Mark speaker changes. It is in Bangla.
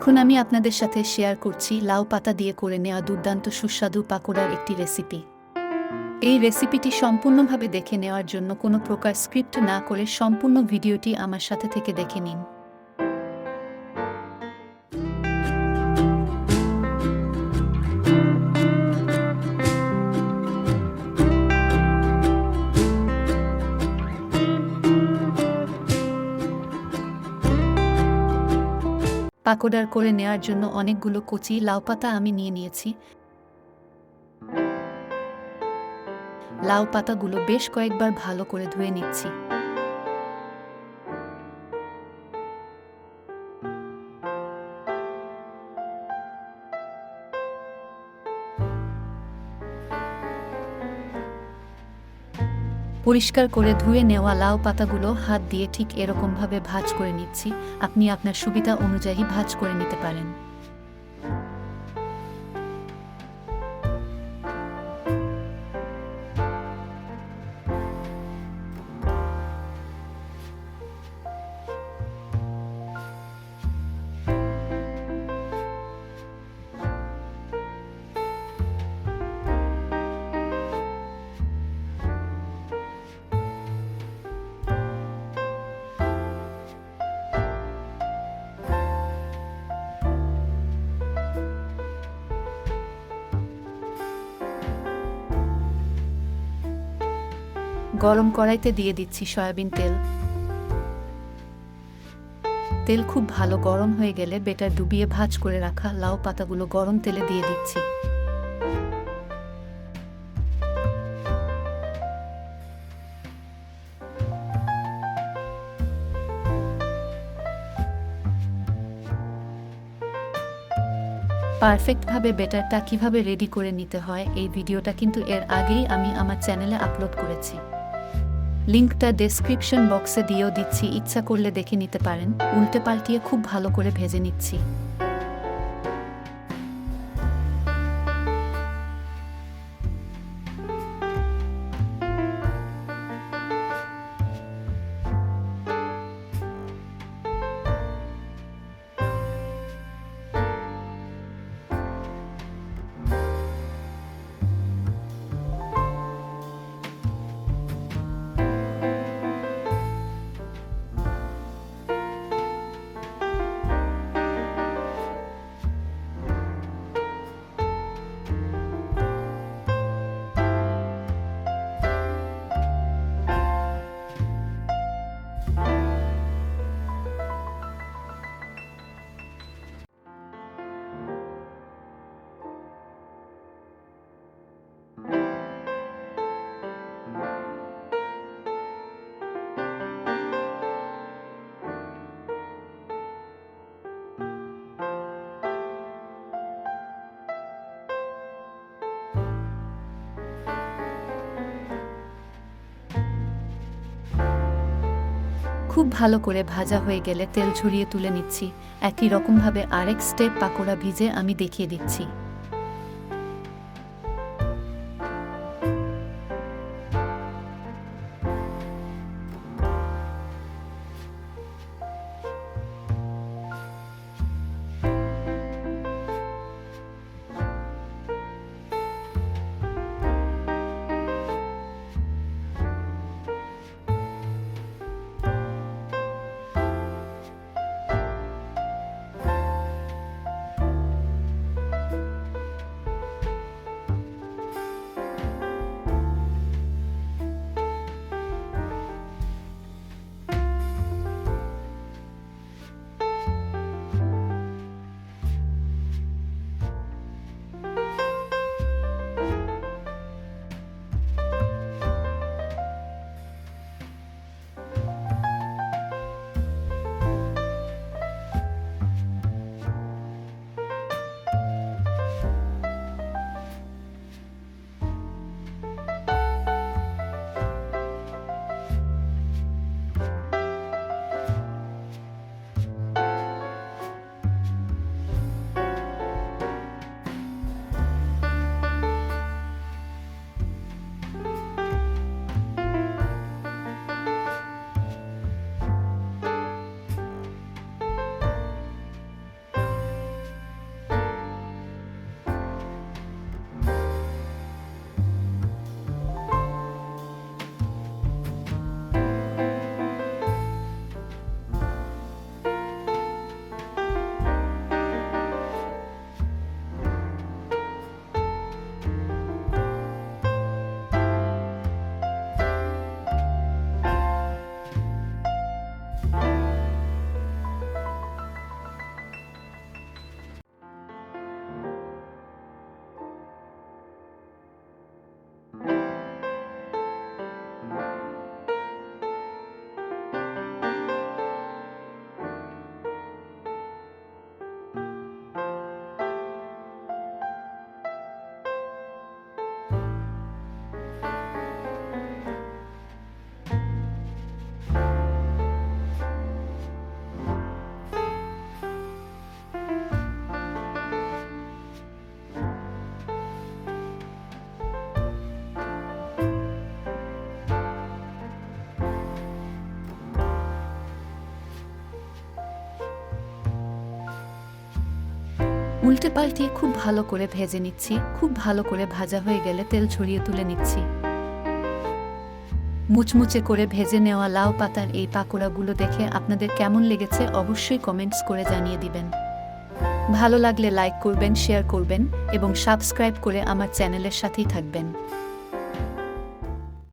Speaker 1: এখন আমি আপনাদের সাথে শেয়ার করছি লাউ পাতা দিয়ে করে নেওয়া দুর্দান্ত সুস্বাদু পাকোড়ার একটি রেসিপি এই রেসিপিটি সম্পূর্ণভাবে দেখে নেওয়ার জন্য কোনো প্রকার স্ক্রিপ্ট না করে সম্পূর্ণ ভিডিওটি আমার সাথে থেকে দেখে নিন। পাকোড়ার করে নেওয়ার জন্য অনেকগুলো কচি লাউ পাতা আমি নিয়ে নিয়েছি। লাউ পাতাগুলো বেশ কয়েকবার ভালো করে ধুয়ে নিচ্ছি। পরিষ্কার করে ধুয়ে নেওয়া লাউ পাতাগুলো হাত দিয়ে ঠিক এরকমভাবে ভাজ করে নিচ্ছি। আপনি আপনার সুবিধা অনুযায়ী ভাজ করে নিতে পারেন। গরম কড়াইতে দিয়ে দিচ্ছি সয়াবিন তেল। তেল খুব ভালো গরম হয়ে গেলে বেটার ডুবিয়ে ভাজ করে রাখা লাউ পাতাগুলো গরম তেলে দিয়ে দিচ্ছি। পারফেক্টভাবে বেটারটা কীভাবে রেডি করে নিতে হয় এই ভিডিওটা কিন্তু এর আগেই আমি আমার চ্যানেলে আপলোড করেছি। লিঙ্কটা ডেসক্রিপশন বক্সে দিয়েও দিচ্ছি, ইচ্ছা করলে দেখে নিতে পারেন। উল্টে পাল্টিয়ে খুব ভালো করে ভেজে নিচ্ছি। খুব ভালো করে ভাজা হয়ে গেলে তেল ঝরিয়ে তুলে নিচ্ছি। একই রকমভাবে আরেক স্টেপ পাকোড়া ভিজে আমি দেখিয়ে দিচ্ছি। উল্টে পাল্টিয়ে খুব ভালো করে ভেজে নিচ্ছি। খুব ভালো করে ভাজা হয়ে গেলে তেল ছড়িয়ে তুলে নিচ্ছি। মুচমুচে করে ভেজে নেওয়া লাউ পাতার এই পাকোড়াগুলো দেখে আপনাদের কেমন লেগেছে অবশ্যই কমেন্টস করে জানিয়ে দিবেন। ভালো লাগলে লাইক করবেন শেয়ার করবেন এবং সাবস্ক্রাইব করে আমার চ্যানেলের সাথেই থাকবেন।